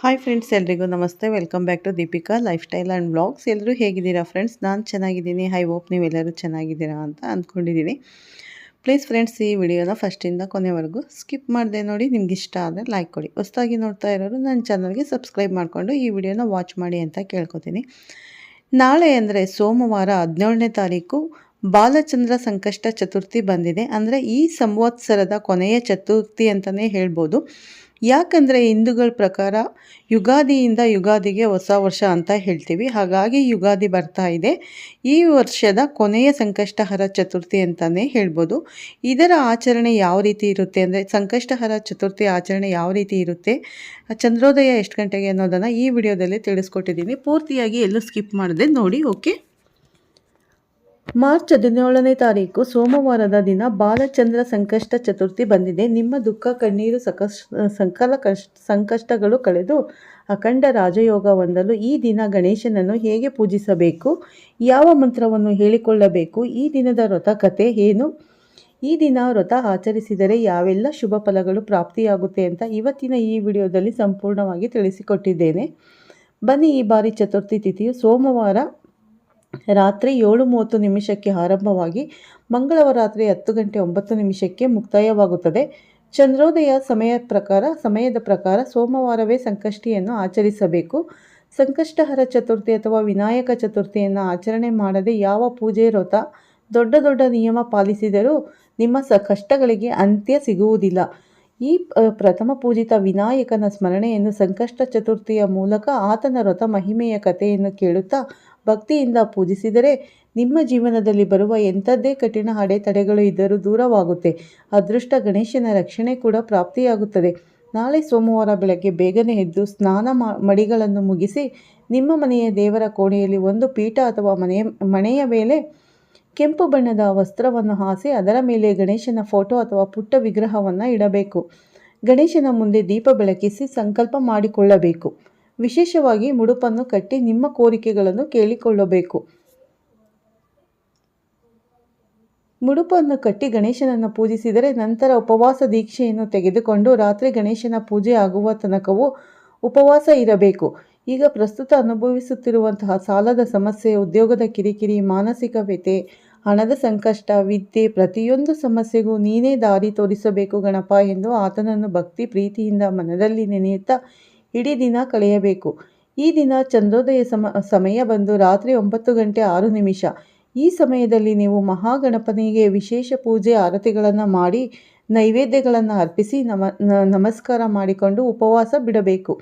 Hi friends ಎಲ್ರಿಗೂ ನಮಸ್ತೆ. Welcome back to Deepika lifestyle and blogs ಎಲ್ಲರೂ ಹೇಗಿದ್ದೀರಾ ಫ್ರೆಂಡ್ಸ್ ನಾನು ಚೆನ್ನಾಗಿದ್ದೀನಿ. ಹೈ ಹೋಪ್ ನೀವೆಲ್ಲರೂ ಚೆನ್ನಾಗಿದ್ದೀರಾ ಅಂತ ಅಂದ್ಕೊಂಡಿದ್ದೀನಿ. ಪ್ಲೀಸ್ ಫ್ರೆಂಡ್ಸ್ ಈ ವಿಡಿಯೋನ ಫಸ್ಟಿಂದ ಕೊನೆವರೆಗೂ ಸ್ಕಿಪ್ ಮಾಡಿದೆ ನೋಡಿ. ನಿಮ್ಗೆ ಇಷ್ಟ ಆದರೆ ಲೈಕ್ ಕೊಡಿ. ಹೊಸದಾಗಿ ನೋಡ್ತಾ ಇರೋರು ನನ್ನ ಚಾನಲ್ಗೆ ಸಬ್ಸ್ಕ್ರೈಬ್ ಮಾಡಿಕೊಂಡು ಈ ವಿಡಿಯೋನ ವಾಚ್ ಮಾಡಿ ಅಂತ ಕೇಳ್ಕೊತೀನಿ. ನಾಳೆ ಅಂದರೆ ಸೋಮವಾರ ಹದಿನೇಳನೇ ತಾರೀಕು ಬಾಲಚಂದ್ರ ಸಂಕಷ್ಟ ಚತುರ್ಥಿ ಬಂದಿದೆ. ಅಂದರೆ ಈ ಸಂವತ್ಸರದ ಕೊನೆಯ ಚತುರ್ಥಿ ಅಂತಲೇ ಹೇಳ್ಬೋದು. ಯಾಕಂದರೆ ಹಿಂದೂಗಳ ಪ್ರಕಾರ ಯುಗಾದಿಯಿಂದ ಯುಗಾದಿಗೆ ಹೊಸ ವರ್ಷ ಅಂತ ಹೇಳ್ತೀವಿ. ಹಾಗಾಗಿ ಯುಗಾದಿ ಬರ್ತಾ ಇದೆ. ಈ ವರ್ಷದ ಕೊನೆಯ ಸಂಕಷ್ಟಹರ ಚತುರ್ಥಿ ಅಂತಲೇ ಹೇಳ್ಬೋದು. ಇದರ ಆಚರಣೆ ಯಾವ ರೀತಿ ಇರುತ್ತೆ ಅಂದರೆ ಸಂಕಷ್ಟಹರ ಚತುರ್ಥಿ ಆಚರಣೆ ಯಾವ ರೀತಿ ಇರುತ್ತೆ? ಚಂದ್ರೋದಯ ಎಷ್ಟು ಗಂಟೆಗೆ ಅನ್ನೋದನ್ನು ಈ ವಿಡಿಯೋದಲ್ಲಿ ತಿಳಿಸ್ಕೊಟ್ಟಿದ್ದೀನಿ ಪೂರ್ತಿಯಾಗಿ ಎಲ್ಲೂ ಸ್ಕಿಪ್ ಮಾಡದೆ ನೋಡಿ, ಓಕೆ? ಮಾರ್ಚ್ ಹದಿನೇಳನೇ ತಾರೀಕು ಸೋಮವಾರದ ದಿನ ಬಾಲಚಂದ್ರ ಸಂಕಷ್ಟ ಚತುರ್ಥಿ ಬಂದಿದೆ. ನಿಮ್ಮ ದುಃಖ, ಕಣ್ಣೀರು ಸಂಕಲ ಕಷ್ಟ ಸಂಕಷ್ಟಗಳು ಕಳೆದು ಅಖಂಡ ರಾಜಯೋಗ ಹೊಂದಲು ಈ ದಿನ ಗಣೇಶನನ್ನು ಹೇಗೆ ಪೂಜಿಸಬೇಕು? ಯಾವ ಮಂತ್ರವನ್ನು ಹೇಳಿಕೊಳ್ಳಬೇಕು? ಈ ದಿನದ ವ್ರತ ಕಥೆ ಏನು? ಈ ದಿನ ವ್ರತ ಆಚರಿಸಿದರೆ ಯಾವೆಲ್ಲ ಶುಭ ಫಲಗಳು ಪ್ರಾಪ್ತಿಯಾಗುತ್ತೆ ಅಂತ ಇವತ್ತಿನ ಈ ವಿಡಿಯೋದಲ್ಲಿ ಸಂಪೂರ್ಣವಾಗಿ ತಿಳಿಸಿಕೊಟ್ಟಿದ್ದೇನೆ. ಬನ್ನಿ ಈ ಬಾರಿ ಚತುರ್ಥಿ ತಿಥಿಯು ಸೋಮವಾರ ರಾತ್ರಿ ಏಳು ಮೂವತ್ತು ನಿಮಿಷಕ್ಕೆ ಆರಂಭವಾಗಿ ಮಂಗಳವಾರ ರಾತ್ರಿ ಹತ್ತು ಗಂಟೆ ಒಂಬತ್ತು ನಿಮಿಷಕ್ಕೆ ಮುಕ್ತಾಯವಾಗುತ್ತದೆ. ಚಂದ್ರೋದಯ ಸಮಯ ಪ್ರಕಾರ, ಸಮಯದ ಪ್ರಕಾರ ಸೋಮವಾರವೇ ಸಂಕಷ್ಟಿಯನ್ನು ಆಚರಿಸಬೇಕು. ಸಂಕಷ್ಟಹರ ಚತುರ್ಥಿ ಅಥವಾ ವಿನಾಯಕ ಚತುರ್ಥಿಯನ್ನು ಆಚರಣೆ ಮಾಡದೆ ಯಾವ ಪೂಜೆ, ವ್ರತ, ದೊಡ್ಡ ದೊಡ್ಡ ನಿಯಮ ಪಾಲಿಸಿದರೂ ನಿಮ್ಮ ಸ ಕಷ್ಟಗಳಿಗೆ ಅಂತ್ಯ ಸಿಗುವುದಿಲ್ಲ. ಈ ಪ್ರಥಮ ಪೂಜಿತ ವಿನಾಯಕನ ಸ್ಮರಣೆಯನ್ನು ಸಂಕಷ್ಟ ಚತುರ್ಥಿಯ ಮೂಲಕ ಆತನ ವ್ರತ ಮಹಿಮೆಯ ಕಥೆಯನ್ನು ಕೇಳುತ್ತಾ ಭಕ್ತಿಯಿಂದ ಪೂಜಿಸಿದರೆ ನಿಮ್ಮ ಜೀವನದಲ್ಲಿ ಬರುವ ಎಂಥದ್ದೇ ಕಠಿಣ ಅಡೆತಡೆಗಳು ಇದ್ದರೂ ದೂರವಾಗುತ್ತೆ. ಅದೃಷ್ಟ ಗಣೇಶನ ರಕ್ಷಣೆ ಕೂಡ ಪ್ರಾಪ್ತಿಯಾಗುತ್ತದೆ. ನಾಳೆ ಸೋಮವಾರ ಬೆಳಗ್ಗೆ ಬೇಗನೆ ಎದ್ದು ಸ್ನಾನ ಮಡಿಗಳನ್ನು ಮುಗಿಸಿ ನಿಮ್ಮ ಮನೆಯ ದೇವರ ಕೋಣೆಯಲ್ಲಿ ಒಂದು ಪೀಠ ಅಥವಾ ಮನೆಯ ಮನೆಯ ಮೇಲೆ ಕೆಂಪು ಬಣ್ಣದ ವಸ್ತ್ರವನ್ನು ಹಾಸಿ ಅದರ ಮೇಲೆ ಗಣೇಶನ ಫೋಟೋ ಅಥವಾ ಪುಟ್ಟ ವಿಗ್ರಹವನ್ನು ಇಡಬೇಕು. ಗಣೇಶನ ಮುಂದೆ ದೀಪ ಬೆಳಕಿಸಿ ಸಂಕಲ್ಪ ಮಾಡಿಕೊಳ್ಳಬೇಕು. ವಿಶೇಷವಾಗಿ ಮುಡುಪನ್ನು ಕಟ್ಟಿ ನಿಮ್ಮ ಕೋರಿಕೆಗಳನ್ನು ಕೇಳಿಕೊಳ್ಳಬೇಕು. ಮುಡುಪನ್ನು ಕಟ್ಟಿ ಗಣೇಶನನ್ನು ಪೂಜಿಸಿದರೆ ನಂತರ ಉಪವಾಸ ದೀಕ್ಷೆಯನ್ನು ತೆಗೆದುಕೊಂಡು ರಾತ್ರಿ ಗಣೇಶನ ಪೂಜೆ ಆಗುವ ತನಕವೂ ಉಪವಾಸ ಇರಬೇಕು. ಈಗ ಪ್ರಸ್ತುತ ಅನುಭವಿಸುತ್ತಿರುವಂತಹ ಸಾಲದ ಸಮಸ್ಯೆ, ಉದ್ಯೋಗದ ಕಿರಿಕಿರಿ ಮಾನಸಿಕ ವ್ಯತೆ ಹಣದ ಸಂಕಷ್ಟ, ವಿದ್ಯೆ, ಪ್ರತಿಯೊಂದು ಸಮಸ್ಯೆಗೂ ನೀನೇ ದಾರಿ ತೋರಿಸಬೇಕು ಗಣಪ ಎಂದು ಆತನನ್ನು ಭಕ್ತಿ, ಪ್ರೀತಿಯಿಂದ ಮನದಲ್ಲಿ ನೆನೆಯುತ್ತಾ ಇಡೀ ದಿನ ಕಳೆಯಬೇಕು. ಈ ದಿನ ಚಂದ್ರೋದಯ ಸಮ, ಸಮಯ ಬಂದು ರಾತ್ರಿ ಒಂಬತ್ತು ಗಂಟೆ ಆರು ನಿಮಿಷ. ಈ ಸಮಯದಲ್ಲಿ ನೀವು ಮಹಾಗಣಪನಿಗೆ ವಿಶೇಷ ಪೂಜೆ, ಆರತಿಗಳನ್ನು ಮಾಡಿ, ನೈವೇದ್ಯಗಳನ್ನು ಅರ್ಪಿಸಿ ನಮ ನಮಸ್ಕಾರ ಮಾಡಿಕೊಂಡು ಉಪವಾಸ ಬಿಡಬೇಕು.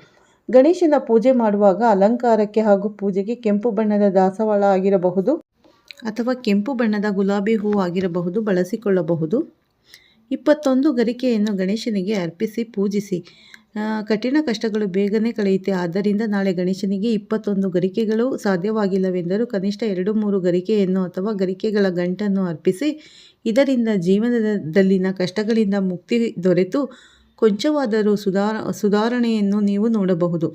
ಗಣೇಶನ ಪೂಜೆ ಮಾಡುವಾಗ ಅಲಂಕಾರಕ್ಕೆ ಹಾಗೂ ಪೂಜೆಗೆ ಕೆಂಪು ಬಣ್ಣದ ದಾಸವಾಳ ಆಗಿರಬಹುದು ಅಥವಾ ಕೆಂಪು ಬಣ್ಣದ ಗುಲಾಬಿ ಹೂ ಆಗಿರಬಹುದು ಬಳಸಿಕೊಳ್ಳಬಹುದು. ಇಪ್ಪತ್ತೊಂದು ಗರಿಕೆಯನ್ನು ಗಣೇಶನಿಗೆ ಅರ್ಪಿಸಿ, ಪೂಜಿಸಿ. ಕಠಿಣ ಕಷ್ಟಗಳು ಬೇಗನೆ ಕಳೆಯುತ್ತೆ. ಆದ್ದರಿಂದ ನಾಳೆ ಗಣೇಶನಿಗೆ ಇಪ್ಪತ್ತೊಂದು ಗರಿಕೆಗಳು ಸಾಧ್ಯವಾಗಿಲ್ಲವೆಂದರೂ ಕನಿಷ್ಠ ಎರಡು ಮೂರು ಗರಿಕೆಯನ್ನು ಅಥವಾ ಗರಿಕೆಗಳ ಗಂಟನ್ನು ಅರ್ಪಿಸಿ, ಇದರಿಂದ ಜೀವನದಲ್ಲಿನ ಕಷ್ಟಗಳಿಂದ ಮುಕ್ತಿ ದೊರೆತು ಕೊಂಚವಾದರೂ ಸುಧಾರ, ಸುಧಾರಣೆಯನ್ನು ನೀವು ನೋಡಬಹುದು.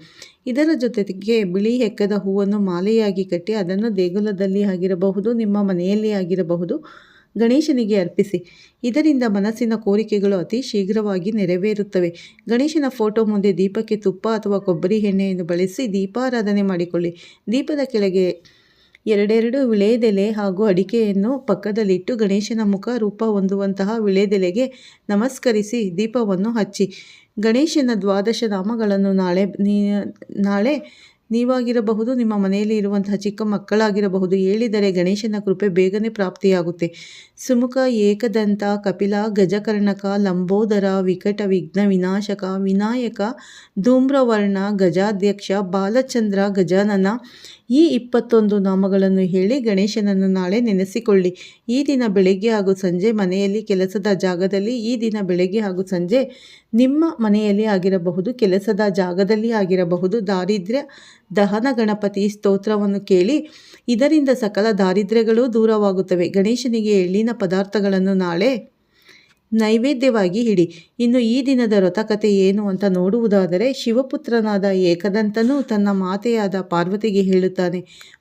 ಇದರ ಜೊತೆಗೆ ಬಿಳಿ ಹೆಕ್ಕದ ಹೂವನ್ನು ಮಾಲೆಯಾಗಿ ಕಟ್ಟಿ ಅದನ್ನು ದೇಗುಲದಲ್ಲಿ ಆಗಿರಬಹುದು ನಿಮ್ಮ ಮನೆಯಲ್ಲಿ ಆಗಿರಬಹುದು ಗಣೇಶನಿಗೆ ಅರ್ಪಿಸಿ. ಇದರಿಂದ ಮನಸ್ಸಿನ ಕೋರಿಕೆಗಳು ಅತಿ ಶೀಘ್ರವಾಗಿ ನೆರವೇರುತ್ತವೆ. ಗಣೇಶನ ಫೋಟೋ ಮುಂದೆ ದೀಪಕ್ಕೆ ತುಪ್ಪ ಅಥವಾ ಕೊಬ್ಬರಿ ಎಣ್ಣೆಯನ್ನು ಬಳಸಿ ದೀಪಾರಾಧನೆ ಮಾಡಿಕೊಳ್ಳಿ. ದೀಪದ ಕೆಳಗೆ ಎರಡೆರಡು ವಿಳೆದೆಲೆ ಹಾಗೂ ಅಡಿಕೆಯನ್ನು ಪಕ್ಕದಲ್ಲಿಟ್ಟು ಗಣೇಶನ ಮುಖ ರೂಪ ಹೊಂದುವಂತಹ ವಿಳೆದೆಲೆಗೆ ನಮಸ್ಕರಿಸಿ ದೀಪವನ್ನು ಹಚ್ಚಿ. ಗಣೇಶನ ದ್ವಾದಶ ನಾಮಗಳನ್ನು ನಾಳೆ ನಾಳೆ ನೀವಾಗಿರಬಹುದು, ನಿಮ್ಮ ಮನೆಯಲ್ಲಿ ಇರುವಂತಹ ಚಿಕ್ಕ ಮಕ್ಕಳಾಗಿರಬಹುದು. ಹೇಳಿದರೆ ಗಣೇಶನ ಕೃಪೆ ಬೇಗನೆ ಪ್ರಾಪ್ತಿಯಾಗುತ್ತೆ. ಸುಮುಖ, ಏಕದಂತ, ಕಪಿಲ, ಗಜಕರ್ಣಕ, ಲಂಬೋದರ, ವಿಕಟ, ವಿಘ್ನ, ವಿನಾಶಕ, ವಿನಾಯಕ, ಧೂಮ್ರವರ್ಣ, ಗಜಾಧ್ಯಕ್ಷ, ಬಾಲಚಂದ್ರ, ಗಜಾನನ ಈ ಇಪ್ಪತ್ತೊಂದು ನಾಮಗಳನ್ನು ಹೇಳಿ ಗಣೇಶನನ್ನು ನಾಳೆ ನೆನೆಸಿಕೊಳ್ಳಿ. ಈ ದಿನ ಬೆಳಗ್ಗೆ ಹಾಗೂ ಸಂಜೆ ಮನೆಯಲ್ಲಿ ಕೆಲಸದ ಜಾಗದಲ್ಲಿ, ಈ ದಿನ ಬೆಳಗ್ಗೆ ಹಾಗೂ ಸಂಜೆ ನಿಮ್ಮ ಮನೆಯಲ್ಲಿ ಆಗಿರಬಹುದು, ಕೆಲಸದ ಜಾಗದಲ್ಲಿ ಆಗಿರಬಹುದು. ದಾರಿದ್ರ್ಯ ದಹನ ಗಣಪತಿ ಸ್ತೋತ್ರವನ್ನು ಕೇಳಿ, ಇದರಿಂದ ಸಕಲ ದಾರಿದ್ರ್ಯಗಳು ದೂರವಾಗುತ್ತವೆ. ಗಣೇಶನಿಗೆ ಎಳ್ಳಿನ ಪದಾರ್ಥಗಳನ್ನು ನಾಳೆ ನೈವೇದ್ಯವಾಗಿ ಹಿಡಿ ಇನ್ನು ಈ ದಿನದ ವ್ರತಕತೆ ಏನು ಅಂತ ನೋಡುವುದಾದರೆ, ಶಿವಪುತ್ರನಾದ ಏಕದಂತನು ತನ್ನ ಮಾತೆಯಾದ ಪಾರ್ವತಿಗೆ ಹೇಳುತ್ತಾನೆ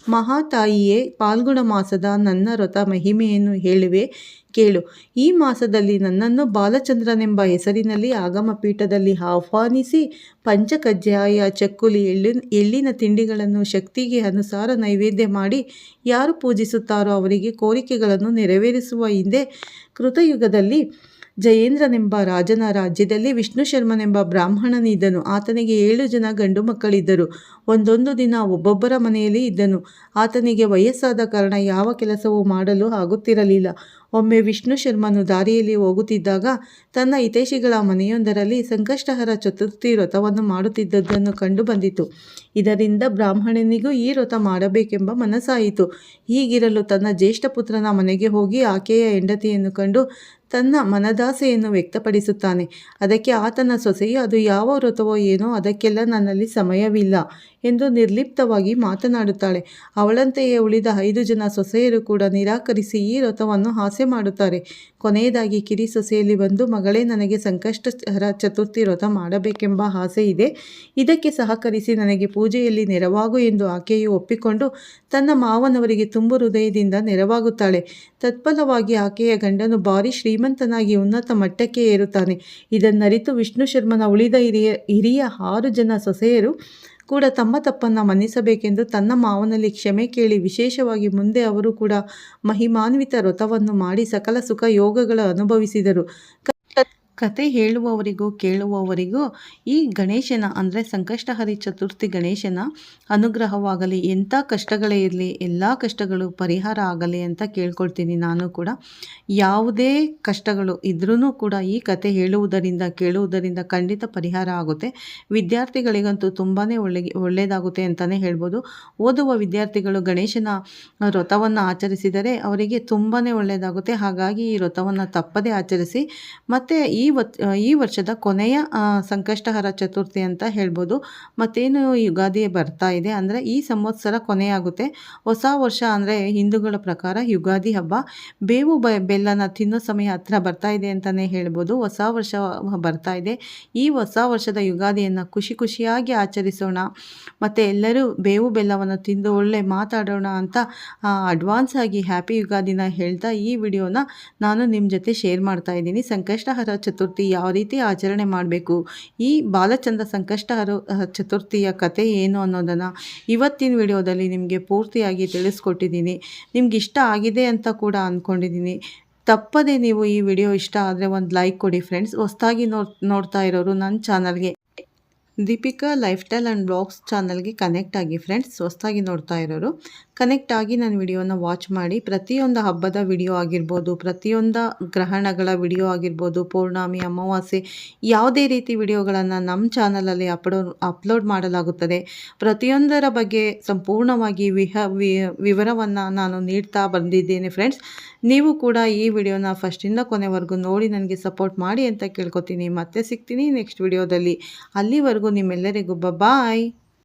ಮಹಾತಾಯಿಯೇ ಪಾಲ್ಗುಣ ಮಾಸದ ನನ್ನ ವ್ರತ ಮಹಿಮೆಯನ್ನು ಹೇಳುವೆ. ಕೇಳು. ಈ ಮಾಸದಲ್ಲಿ ನನ್ನನ್ನು ಬಾಲಚಂದ್ರನೆಂಬ ಹೆಸರಿನಲ್ಲಿ ಆಗಮ ಪೀಠದಲ್ಲಿ ಆಹ್ವಾನಿಸಿ ಪಂಚಕಜ್ಜಾಯ ಚಕ್ಕುಲಿ ಎಳ್ಳಿನ ಎಳ್ಳಿನ ತಿಂಡಿಗಳನ್ನು ಶಕ್ತಿಗೆ ಅನುಸಾರ ನೈವೇದ್ಯ ಮಾಡಿ ಯಾರು ಪೂಜಿಸುತ್ತಾರೋ ಅವರಿಗೆ ಕೋರಿಕೆಗಳನ್ನು ನೆರವೇರಿಸುವ ಹಿಂದೆ ಕೃತಯುಗದಲ್ಲಿ ಜಯೇಂದ್ರನೆಂಬ ರಾಜನ ರಾಜ್ಯದಲ್ಲಿ ವಿಷ್ಣು ಶರ್ಮನೆಂಬ ಬ್ರಾಹ್ಮಣನಿದ್ದನು ಆತನಿಗೆ ಏಳು ಜನ ಗಂಡು ಮಕ್ಕಳಿದ್ದರು. ಒಂದೊಂದು ದಿನ ಒಬ್ಬೊಬ್ಬರ ಮನೆಯಲ್ಲಿ ಇದ್ದನು. ಆತನಿಗೆ ವಯಸ್ಸಾದ ಕಾರಣ ಯಾವ ಕೆಲಸವೂ ಮಾಡಲು ಆಗುತ್ತಿರಲಿಲ್ಲ. ಒಮ್ಮೆ ವಿಷ್ಣು ಶರ್ಮನು ದಾರಿಯಲ್ಲಿ ಹೋಗುತ್ತಿದ್ದಾಗ ತನ್ನ ಹಿತೈಷಿಗಳ ಮನೆಯೊಂದರಲ್ಲಿ ಸಂಕಷ್ಟಹರ ಚತುರ್ಥಿ ವ್ರತವನ್ನು ಮಾಡುತ್ತಿದ್ದದ್ದನ್ನು ಕಂಡು ಬಂದಿತು. ಇದರಿಂದ ಬ್ರಾಹ್ಮಣನಿಗೂ ಈ ವ್ರತ ಮಾಡಬೇಕೆಂಬ ಮನಸ್ಸಾಯಿತು. ಹೀಗಿರಲು ತನ್ನ ಜ್ಯೇಷ್ಠ ಪುತ್ರನ ಮನೆಗೆ ಹೋಗಿ ಆಕೆಯ ಹೆಂಡತಿಯನ್ನು ಕಂಡು ತನ್ನ ಮನದಾಸೆಯನ್ನು ವ್ಯಕ್ತಪಡಿಸುತ್ತಾನೆ. ಅದಕ್ಕೆ ಆತನ ಸೊಸೆಯು, ಅದು ಯಾವ ವ್ರತವೋ ಏನೋ ಅದಕ್ಕೆಲ್ಲ ನನ್ನಲ್ಲಿ ಸಮಯವಿಲ್ಲ ಎಂದು ನಿರ್ಲಿಪ್ತವಾಗಿ ಮಾತನಾಡುತ್ತಾಳೆ. ಅವಳಂತೆಯೇ ಉಳಿದ ಐದು ಜನ ಸೊಸೆಯರು ಕೂಡ ನಿರಾಕರಿಸಿ ಈ ವ್ರತವನ್ನು ಹಾಸ್ಯ ಮಾಡುತ್ತಾರೆ. ಕೊನೆಯದಾಗಿ ಕಿರಿ ಸೊಸೆಯಲ್ಲಿ ಬಂದು, ಮಗಳೇ, ನನಗೆ ಸಂಕಷ್ಟ ಚತುರ್ಥಿ ವ್ರತ ಮಾಡಬೇಕೆಂಬ ಆಸೆ ಇದೆ. ಇದಕ್ಕೆ ಸಹಕರಿಸಿ ನನಗೆ ಪೂಜೆಯಲ್ಲಿ ನೆರವಾಗು ಎಂದು ಆಕೆಯು ಒಪ್ಪಿಕೊಂಡು, ತನ್ನ ಮಾವನವರಿಗೆ ತುಂಬು ಹೃದಯದಿಂದ ನೆರವಾಗುತ್ತಾಳೆ. ತತ್ಫಲವಾಗಿ ಆಕೆಯ ಗಂಡನು ಭಾರಿ ಶ್ರೀಮಂತನಾಗಿ ಉನ್ನತ ಮಟ್ಟಕ್ಕೆ ಏರುತ್ತಾನೆ. ಇದನ್ನರಿತು ವಿಷ್ಣು ಶರ್ಮನ ಉಳಿದ ಹಿರಿಯ ಹಿರಿಯ ಆರು ಜನ ಸೊಸೆಯರು ಕೂಡ ತಮ್ಮ ತಪ್ಪನ್ನು ಮನ್ನಿಸಬೇಕೆಂದು ತನ್ನ ಮಾವನಲ್ಲಿ ಕ್ಷಮೆ ಕೇಳಿ ವಿಶೇಷವಾಗಿ ಮುಂದೆ ಅವರು ಕೂಡ ಮಹಿಮಾನ್ವಿತ ವ್ರತವನ್ನು ಮಾಡಿ ಸಕಲ ಸುಖ ಯೋಗಗಳ ಅನುಭವಿಸಿದರು. ಕತೆ ಹೇಳುವವರಿಗೂ ಕೇಳುವವರಿಗೂ ಈ ಗಣೇಶನ ಅಂದರೆ ಸಂಕಷ್ಟಹರಿ ಚತುರ್ಥಿ ಗಣೇಶನ ಅನುಗ್ರಹವಾಗಲಿ, ಎಂಥ ಕಷ್ಟಗಳೇ ಇರಲಿ, ಎಲ್ಲ ಕಷ್ಟಗಳು ಪರಿಹಾರ ಆಗಲಿ ಅಂತ ಕೇಳ್ಕೊಳ್ತೀನಿ ನಾನು ಕೂಡ. ಯಾವುದೇ ಕಷ್ಟಗಳು ಇದ್ರೂ ಕೂಡ ಈ ಕತೆ ಹೇಳುವುದರಿಂದ, ಕೇಳುವುದರಿಂದ ಖಂಡಿತ ಪರಿಹಾರ ಆಗುತ್ತೆ. ವಿದ್ಯಾರ್ಥಿಗಳಿಗಂತೂ ತುಂಬಾ ಒಳ್ಳೆ ಒಳ್ಳೆಯದಾಗುತ್ತೆ ಅಂತಲೇ ಹೇಳ್ಬೋದು. ಓದುವ ವಿದ್ಯಾರ್ಥಿಗಳು ಗಣೇಶನ ವ್ರತವನ್ನು ಆಚರಿಸಿದರೆ ಅವರಿಗೆ ತುಂಬಾ ಒಳ್ಳೆಯದಾಗುತ್ತೆ. ಹಾಗಾಗಿ ಈ ವ್ರತವನ್ನು ತಪ್ಪದೇ ಆಚರಿಸಿ, ಮತ್ತು ಈ ಈ ವರ್ಷದ ಕೊನೆಯ ಸಂಕಷ್ಟಹರ ಚತುರ್ಥಿ ಅಂತ ಹೇಳ್ಬೋದು. ಮತ್ತೇನು ಯುಗಾದಿ ಬರ್ತಾ ಇದೆ ಅಂದರೆ ಈ ಸಂವತ್ಸರ ಕೊನೆಯಾಗುತ್ತೆ. ಹೊಸ ವರ್ಷ ಅಂದರೆ ಹಿಂದೂಗಳ ಪ್ರಕಾರ ಯುಗಾದಿ ಹಬ್ಬ. ಬೇವು ಬೆಲ್ಲನ ತಿನ್ನೋ ಸಮಯ ಹತ್ರ ಬರ್ತಾ ಇದೆ ಅಂತಲೇ ಹೇಳ್ಬೋದು. ಹೊಸ ವರ್ಷ ಬರ್ತಾ ಇದೆ. ಈ ಹೊಸ ವರ್ಷದ ಯುಗಾದಿಯನ್ನು ಖುಷಿ ಖುಷಿಯಾಗಿ ಆಚರಿಸೋಣ. ಮತ್ತು ಎಲ್ಲರೂ ಬೇವು ಬೆಲ್ಲವನ್ನು ತಿಂದು ಒಳ್ಳೆ ಮಾತಾಡೋಣ ಅಂತ ಅಡ್ವಾನ್ಸ್ ಆಗಿ ಹ್ಯಾಪಿ ಯುಗಾದಿನ ಹೇಳ್ತಾ ಈ ವಿಡಿಯೋನ ನಾನು ನಿಮ್ಮ ಜೊತೆ ಶೇರ್ ಮಾಡ್ತಾ ಇದ್ದೀನಿ. ಸಂಕಷ್ಟಹರ ಚತುರ್ಥಿ ಯಾವ ರೀತಿ ಆಚರಣೆ ಮಾಡಬೇಕು? ಈ ಬಾಲಚಂದ್ರ ಸಂಕಷ್ಟಹರ ಚತುರ್ಥಿಯ ಕತೆ ಏನು ಅನ್ನೋದನ್ನು ಇವತ್ತಿನ ವಿಡಿಯೋದಲ್ಲಿ ನಿಮಗೆ ಪೂರ್ತಿಯಾಗಿ ತಿಳಿಸ್ಕೊಟ್ಟಿದ್ದೀನಿ. ನಿಮ್ಗೆ ಇಷ್ಟ ಆಗಿದೆ ಅಂತ ಕೂಡ ಅಂದ್ಕೊಂಡಿದ್ದೀನಿ ತಪ್ಪದೇ ನೀವು ಈ ವಿಡಿಯೋ ಇಷ್ಟ ಆದರೆ ಒಂದು ಲೈಕ್ ಕೊಡಿ ಫ್ರೆಂಡ್ಸ್ ಹೊಸ್ದಾಗಿ ನೋಡ್, ನೋಡ್ತಾ ಇರೋರು ನನ್ನ ಚಾನಲ್ಗೆ Deepika lifestyle and blogs ಚಾನಲ್ಗೆ ಕನೆಕ್ಟ್ ಆಗಿ ಫ್ರೆಂಡ್ಸ್ ಹೊಸ್ದಾಗಿ ನೋಡ್ತಾ ಇರೋರು, ಕನೆಕ್ಟ್ ಆಗಿ ನನ್ನ ವಿಡಿಯೋನ ವಾಚ್ ಮಾಡಿ, ಪ್ರತಿಯೊಂದು ಹಬ್ಬದ ವಿಡಿಯೋ ಆಗಿರ್ಬೋದು, ಪ್ರತಿಯೊಂದು ಗ್ರಹಣಗಳ ವಿಡಿಯೋ ಆಗಿರ್ಬೋದು, ಪೌರ್ಣಮಿ, ಅಮಾವಾಸ್ಯೆ, ಯಾವುದೇ ರೀತಿ ವಿಡಿಯೋಗಳನ್ನು ನಮ್ಮ ಚಾನಲಲ್ಲಿ ಅಪ್ಲೋ, ಅಪ್ಲೋಡ್ ಮಾಡಲಾಗುತ್ತದೆ. ಪ್ರತಿಯೊಂದರ ಬಗ್ಗೆ ಸಂಪೂರ್ಣವಾಗಿ ವಿಹ ವಿವರವನ್ನು ನಾನು ನೀಡ್ತಾ ಬಂದಿದ್ದೇನೆ ಫ್ರೆಂಡ್ಸ್ ನೀವು ಕೂಡ ಈ ವಿಡಿಯೋನ ಫಸ್ಟಿಂದ ಕೊನೆವರೆಗೂ ನೋಡಿ, ನನಗೆ ಸಪೋರ್ಟ್ ಮಾಡಿ ಅಂತ ಕೇಳ್ಕೊತೀನಿ. ಮತ್ತೆ ಸಿಗ್ತೀನಿ ನೆಕ್ಸ್ಟ್ ವಿಡಿಯೋದಲ್ಲಿ. ಅಲ್ಲಿವರೆಗೂ ನಿಮ್ಮೆಲ್ಲರಿಗೂ ಬಾಯ್